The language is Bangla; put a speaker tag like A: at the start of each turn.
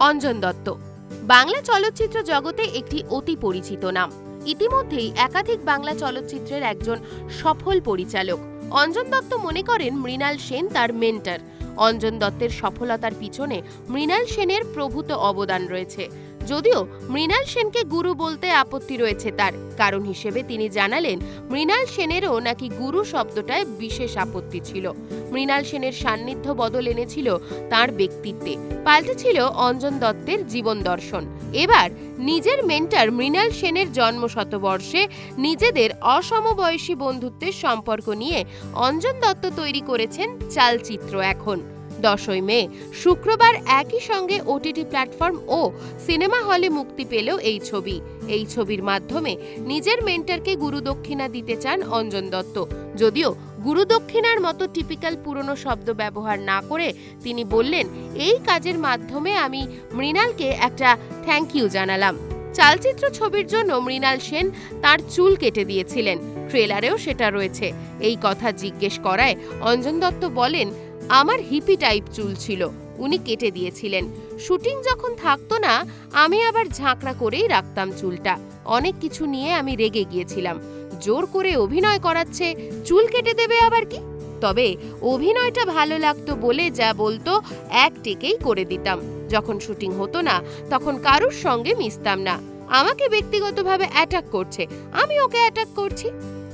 A: অঞ্জন দত্ত। বাংলা চলচ্চিত্র জগতে একটি অতি পরিচিত নাম। ইতিমধ্যেই একাধিক বাংলা চলচ্চিত্রের একজন সফল পরিচালক। অঞ্জন দত্ত মনে করেন মৃণাল সেন তার মেন্টার। অঞ্জন দত্তের সফলতার পিছনে মৃণাল সেনের প্রভূত অবদান রয়েছে। যদিও মৃণাল সেনকে গুরু বলতে আপত্তি রয়েছে তার। কারণ হিসেবে তিনি জানালেন, মৃণাল সেনেরও নাকি গুরু শব্দটায় বিশেষ আপত্তি ছিল। মৃণাল সেনের সান্নিধ্য বদল এনেছিল তার ব্যক্তিত্বে। পাল্টেছিল অঞ্জন দত্তের জীবন দর্শন। এবার নিজের মেন্টার মৃণাল সেনের জন্ম শতবর্ষে নিজেদের অসমবয়সী বন্ধুত্বের সম্পর্ক নিয়ে অঞ্জন দত্ত তৈরি করেছেন চালচিত্র এখন। দশই মে, শুক্রবার একই সঙ্গে ওটিটি প্ল্যাটফর্ম ও সিনেমা হলে মুক্তি পেলেও এই ছবি। এই ছবির মাধ্যমে নিজের মেন্টারকে গুরুদক্ষিণা দিতে চান অঞ্জন দত্ত। যদিও গুরুদক্ষিণার মতো টিপিক্যাল পুরনো শব্দ ব্যবহার না করে তিনি বললেন, এই কাজের মাধ্যমে আমি মৃণালকে একটা থ্যাংক ইউ জানালাম। চালচিত্র ছবির জন্য মৃণাল সেন তার চুল কেটে দিয়েছিলেন। ট্রেলারেও সেটা রয়েছে। এই কথা জিজ্ঞেস করায় অঞ্জন দত্ত বলেন আমার হিপি টাইপ চুল ছিল, উনি কেটে দিয়েছিলেন। শুটিং যখন থাকতো না, আমি আবার ঝাঁকড়া করেই রাখতাম চুলটা। অনেক কিছু নিয়ে আমি রেগে গিয়েছিলাম। জোর করে অভিনয় করাচ্ছে, চুল কেটে দেবে আবার কি? তবে অভিনয়টা ভালো লাগতো বলে যা বলতো, এক টেকেই করে দিতাম। যখন শুটিং হতো না, তখন কারুর সঙ্গে মিশতাম না। আমাকে ব্যক্তিগতভাবে অ্যাটাক করছে। আমি ওকে অ্যাটাক করছি।